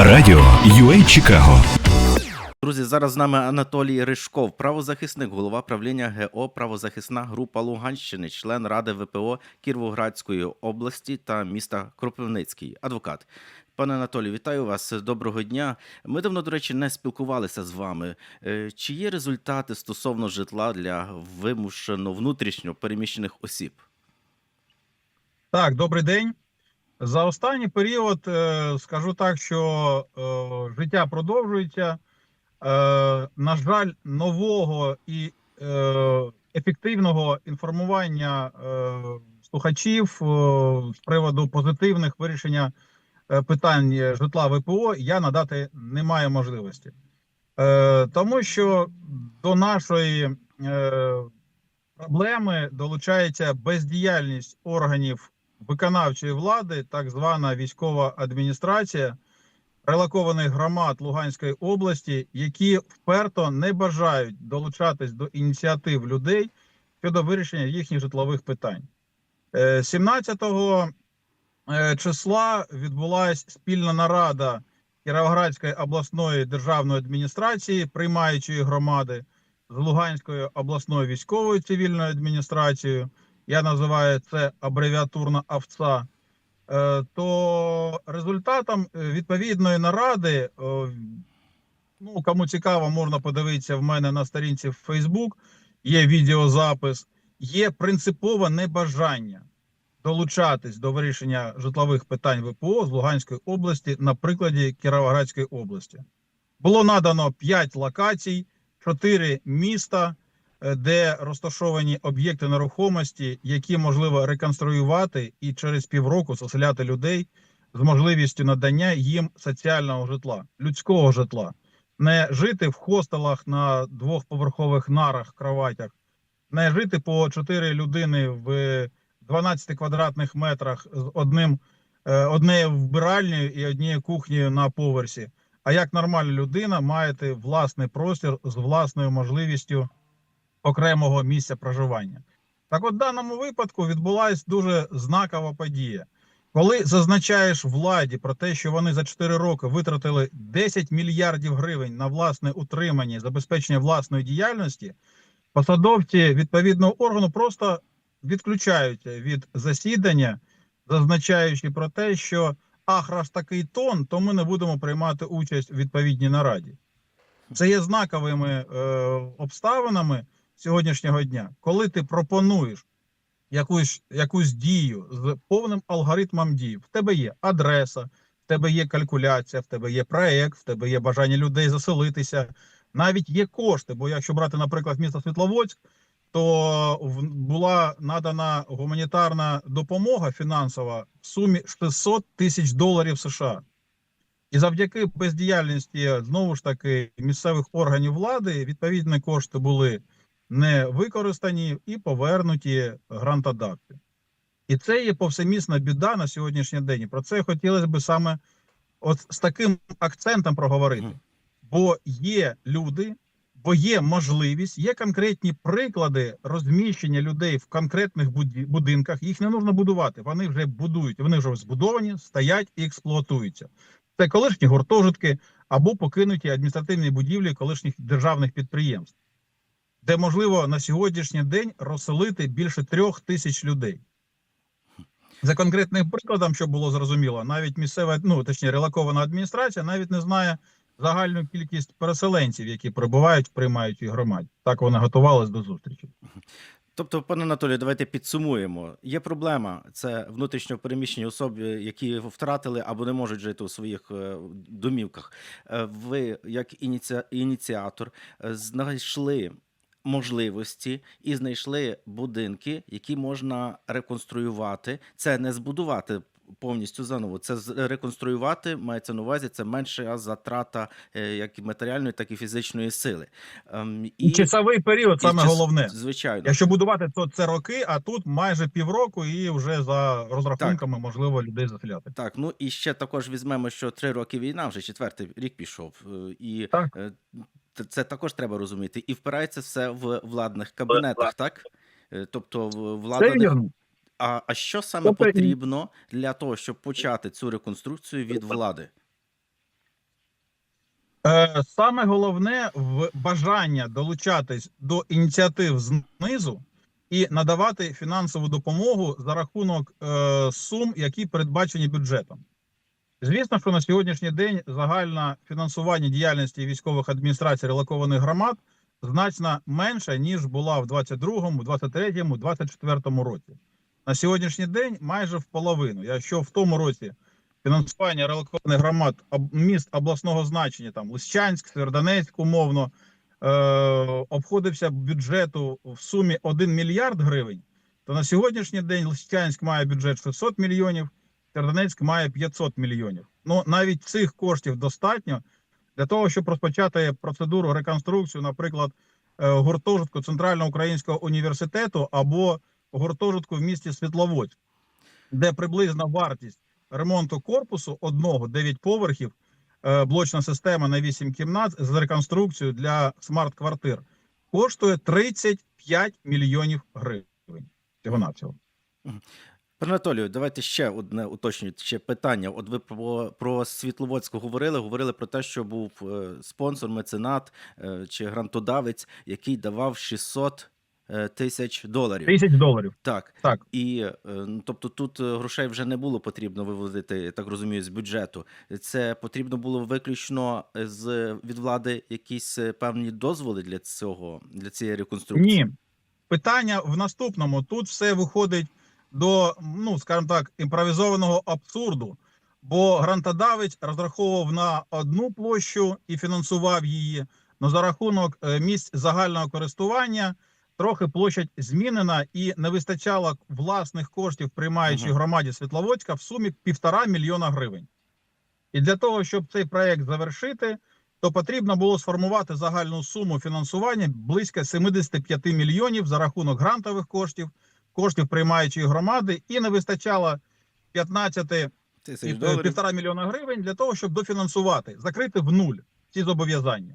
Радіо UA Чикаго. Друзі, зараз з нами Анатолій Ришков, правозахисник, голова правління ГО Правозахисна група Луганщини, член Ради ВПО Кіровоградської області та міста Кропивницький, адвокат. Пане Анатолію, вітаю вас. Доброго дня. Ми давно, до речі, не спілкувалися з вами. Е, Чи є результати стосовно житла для вимушено внутрішньо переміщених осіб? Так, добрий день. За останній період е, скажу так, що е, життя продовжується. Е, на жаль, нового і ефективного інформування слухачів з приводу позитивних вирішення питань житла ВПО я надати не маю можливості. Тому що до нашої проблеми долучається бездіяльність органів виконавчої влади, так звана військова адміністрація релокованих громад Луганської області, які вперто не бажають долучатись до ініціатив людей щодо вирішення їхніх житлових питань. Е, 17 е, числа відбулася спільна нарада Кіровоградської обласної державної адміністрації, приймаючої громади з Луганською обласною військовою цивільною адміністрацією. Я називаю це абревіатурна АВЦА. Е, то результатом е, відповідної наради, е, ну кому цікаво, можна подивитися в мене на сторінці в Facebook, є відеозапис, є принципове небажання долучатись до вирішення житлових питань ВПО з Луганської області на прикладі Кіровоградської області. Було надано 5 локацій, 4 міста, де розташовані об'єкти нерухомості, які можливо реконструювати і через півроку заселяти людей з можливістю надання їм соціального житла, людського житла, не жити в хостелах на двохповерхових нарах, кроватях, не жити по 4 людини в 12 квадратних метрах з одним е, однією вбиральнею і однією кухнею на поверсі. А як нормальна людина маєте власний простір з власною можливістю окремого місця проживання. Так от в даному випадку відбулася дуже знакова подія. Коли зазначаєш владі про те, що вони за 4 роки витратили 10 мільярдів гривень на власне утримання і забезпечення власної діяльності, посадовці відповідного органу просто відключаються від засідання, зазначаючи про те, що ах, раз такий тон, то ми не будемо приймати участь у відповідній нараді. Це є знаковими е, обставинами сьогоднішнього дня, коли ти пропонуєш якусь, якусь дію з повним алгоритмом дій, в тебе є адреса, в тебе є калькуляція, в тебе є проект, в тебе є бажання людей заселитися, навіть є кошти. Бо якщо брати, наприклад, місто Світловодськ, то була надана гуманітарна допомога фінансова в сумі 600 тисяч доларів США. І завдяки бездіяльності знову ж таки місцевих органів влади відповідні кошти були не використані і повернуті грантодавцю. І це є повсемісна біда на сьогоднішній день. І про це хотілося б саме от з таким акцентом проговорити. Бо є люди, бо є можливість, є конкретні приклади розміщення людей в конкретних будинках. Їх не потрібно будувати. Вони вже будують, вони вже збудовані, стоять і експлуатуються. Це колишні гуртожитки або покинуті адміністративні будівлі колишніх державних підприємств, де можливо на сьогоднішній день розселити більше трьох тисяч людей. За конкретним прикладом, щоб було зрозуміло, навіть місцева, ну точніше, релокована адміністрація навіть не знає загальну кількість переселенців, які прибувають в приймаючій громаді. Так вони готувалися до зустрічі. Тобто, пане Анатолію, давайте підсумуємо. Є проблема це внутрішньо переміщені особи, які втратили або не можуть жити у своїх е, домівках. Е, Ви, як ініці... ініціатор, е, знайшли можливості і знайшли будинки, які можна реконструювати. Це не збудувати. Повністю заново це реконструювати мається на увазі. Це менша затрата е, як і матеріальної, так і фізичної сили. Ем, І часовий період і саме час- головне. Звичайно, Якщо будувати, то це роки, а тут майже півроку, і вже за розрахунками можливо людей заселяти. Так, ну і ще також візьмемо, що три роки війна, вже четвертий рік пішов, е, і Так. Це також треба розуміти. І впирається все в владних кабінетах, так? Е, Тобто в- влада. А, а що саме потрібно для того, щоб почати цю реконструкцію від влади? Е, Саме головне в бажання долучатись до ініціатив знизу і надавати фінансову допомогу за рахунок е, сум, які передбачені бюджетом. Звісно, що на сьогоднішній день загальне фінансування діяльності військових адміністрацій релокованих громад значно менше, ніж була в 22-му, 23-му, 24-му році. На сьогоднішній день майже в половину. Якщо в тому році фінансування релокованих громад міст обласного значення, там Лисичанськ, Сєвєродонецьк, умовно, е, обходився бюджету в сумі 1 мільярд гривень, то на сьогоднішній день Лисичанськ має бюджет 600 мільйонів, Сєвєродонецьк має 500 мільйонів. Ну навіть цих коштів достатньо для того, щоб розпочати процедуру реконструкцію, наприклад, е, гуртожитку Центрального українського університету або гуртожитку в місті Світловодськ, де приблизна вартість ремонту корпусу одного 9 поверхів, е, блочна система на 8 кімнат з реконструкцією для смарт-квартир коштує 35 мільйонів гривень. Всього навсього. Анатолію, давайте ще одне уточнюють ще питання. От ви про, про Світловодську говорили, говорили про те, що був е, спонсор, меценат е, чи грантодавець, який давав 600 е, тисяч доларів. Тисяч доларів. Так. Так. І ну, тобто тут грошей вже не було потрібно вивозити, я так розумію, з бюджету. Це потрібно було виключно з від влади якісь певні дозволи для цього, для цієї реконструкції. Ні. Питання в наступному. Тут все виходить до, ну скажімо так, імпровізованого абсурду, бо грантодавець розраховував на одну площу і фінансував її. але за рахунок е, місць загального користування трохи площадь змінена і не вистачало власних коштів приймаючій громаді Світловодська в сумі півтора мільйона гривень. І для того, щоб цей проект завершити, то потрібно було сформувати загальну суму фінансування близько 75 мільйонів за рахунок грантових коштів, коштів приймаючої громади, і не вистачало 15 Тисяч пів- доларів. півтора мільйона гривень для того, щоб дофінансувати, закрити в нуль ці зобов'язання.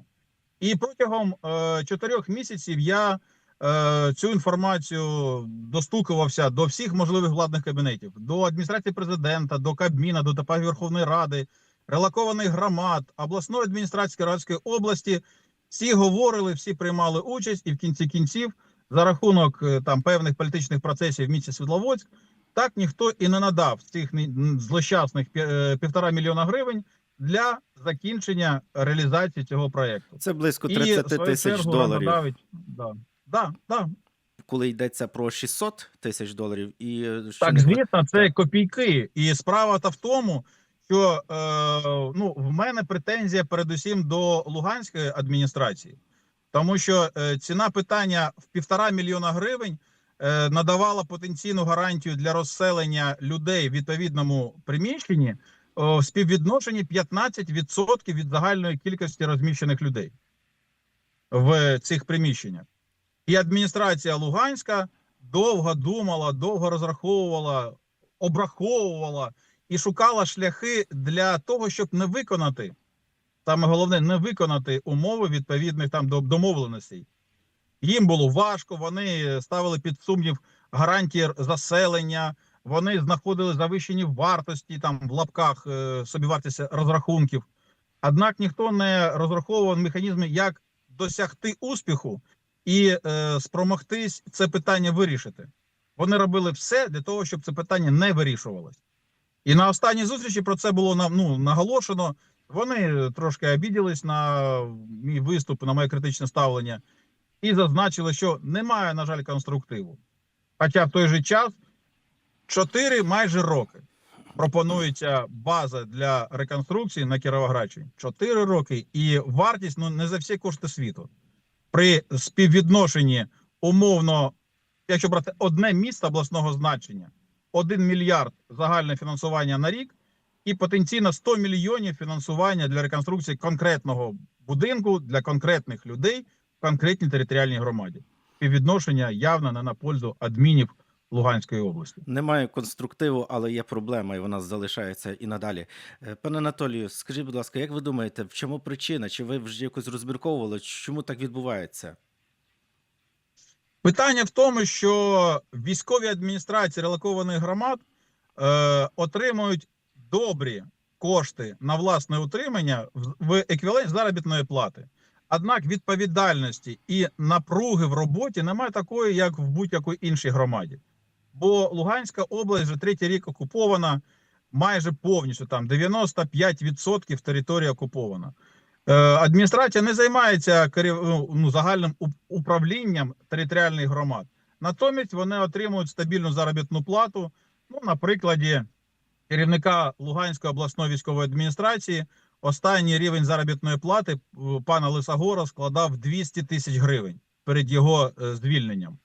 І протягом е, чотирьох місяців я е, цю інформацію достукувався до всіх можливих владних кабінетів, до адміністрації президента, до Кабміна, до ТП Верховної Ради, релокованих громад, обласної адміністрації Кіровоградської області. Всі говорили, всі приймали участь, і в кінці кінців, за рахунок е, там певних політичних процесів в місті Світловодськ, так ніхто і не надав цих злощасних е, півтора мільйона гривень для закінчення реалізації цього проекту. Це близько І, 30 в тисяч чергу, доларів. грантодавець- Да. Да, да. коли йдеться про 600 тисяч доларів, і е, Так, звісно, це копійки. І справа та в тому, що е, ну, в мене претензія передусім до Луганської адміністрації, тому що е, ціна питання в півтора мільйона гривень е, надавала потенційну гарантію для розселення людей в відповідному приміщенні в співвідношенні 15% від загальної кількості розміщених людей в цих приміщеннях. І адміністрація Луганська довго думала, довго розраховувала, обраховувала і шукала шляхи для того, щоб не виконати, саме головне, не виконати умови відповідних там до домовленостей. Їм було важко, вони ставили під сумнів гарантії заселення, вони знаходили завищені вартості там в лапках е, собівартість розрахунків. Однак ніхто не розраховував механізми, як досягти успіху і е, спромогтись це питання вирішити. Вони робили все для того, щоб це питання не вирішувалось. І на останній зустрічі про це було ну, наголошено. Вони трошки обіділись на мій виступ, на моє критичне ставлення, і зазначили, що немає, на жаль, конструктиву. Хоча в той же час 4 майже роки пропонується база для реконструкції на Кіровоградщині. 4 роки, і вартість ну не за всі кошти світу. При співвідношенні умовно, якщо брати одне місто обласного значення, 1 мільярд загальне фінансування на рік, і потенційно 100 мільйонів фінансування для реконструкції конкретного будинку для конкретних людей в конкретній територіальній громаді. Співвідношення явно не на пользу адмінів Луганської області. Немає конструктиву, але є проблема, і вона залишається і надалі. Е, Пане Анатолію, скажіть, будь ласка, як ви думаєте, в чому причина? Чи ви вже якось розмірковували, чому так відбувається? Питання в тому, що військові адміністрації релокованих громад е, отримують добрі кошти на власне утримання в- еквіваленті заробітної плати. Однак відповідальності і напруги в роботі немає такої, як в будь-якій іншій громаді. Бо Луганська область вже третій рік окупована майже повністю там 95% території окупована. Е, Адміністрація не займається ну, ну, загальним управлінням територіальних громад. Натомість вони отримують стабільну заробітну плату. Ну, на прикладі керівника Луганської обласної військової адміністрації останній рівень заробітної плати е, пана Лисогора складав 200 тисяч гривень перед його е, звільненням.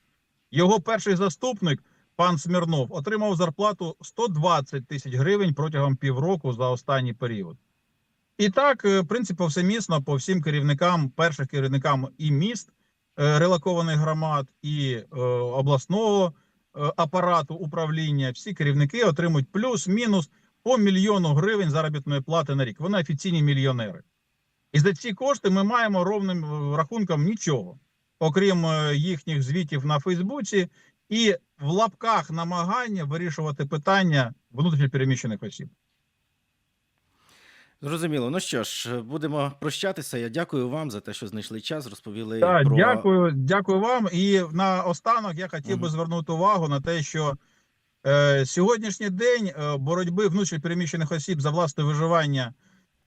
Його перший заступник, пан Смірнов, отримав зарплату 120 тисяч гривень протягом півроку за останній період. І так, е, в принципі, повсемісно по всім керівникам, перших керівникам і міст релокованих громад, і обласного апарату управління, всі керівники отримують плюс-мінус по мільйону гривень заробітної плати на рік. Вони офіційні мільйонери. І за ці кошти ми маємо ровним е, рахунком нічого, окрім е, їхніх звітів на Фейсбуці і в лапках намагання вирішувати питання внутрішньопереміщених осіб. Зрозуміло. Ну що ж, будемо прощатися. Я дякую вам за те, що знайшли час, розповіли Так, про дякую, дякую вам. І на останок я хотів би звернути увагу на те, що е, сьогоднішній день е, боротьби внутрішньопереміщених осіб за власне виживання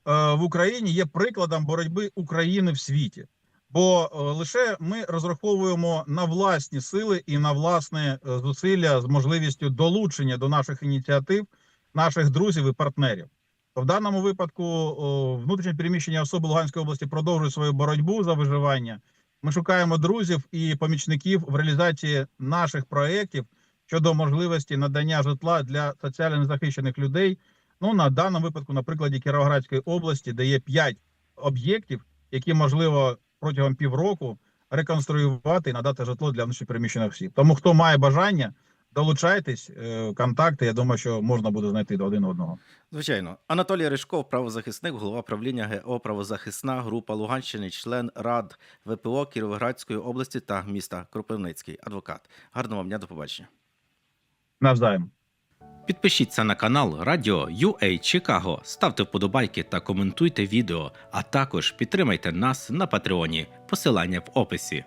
е, в Україні є прикладом боротьби України в світі. Бо е, лише ми розраховуємо на власні сили і на власне е, зусилля з можливістю долучення до наших ініціатив, наших друзів і партнерів. В даному випадку о, внутрішньо переміщені особи Луганської області продовжують свою боротьбу за виживання. Ми шукаємо друзів і помічників в реалізації наших проєктів щодо можливості надання житла для соціально незахищених людей. Ну на даному випадку, на прикладі Кіровоградської області, де є 5 об'єктів, які можливо протягом півроку реконструювати і надати житло для внутрішньопереміщених осіб. Тому хто має бажання, долучайтесь, е, контакти. Я думаю, що можна буде знайти до один одного. Звичайно, Анатолій Ришков, правозахисник, голова правління ГО Правозахисна група Луганщини, член рад ВПО Кіровоградської області та міста Кропивницький, адвокат. Гарного вам дня, до побачення. Навзаєм. Підпишіться на канал Радіо UA Чикаго, ставте вподобайки та коментуйте відео, а також підтримайте нас на Патреоні. Посилання в описі.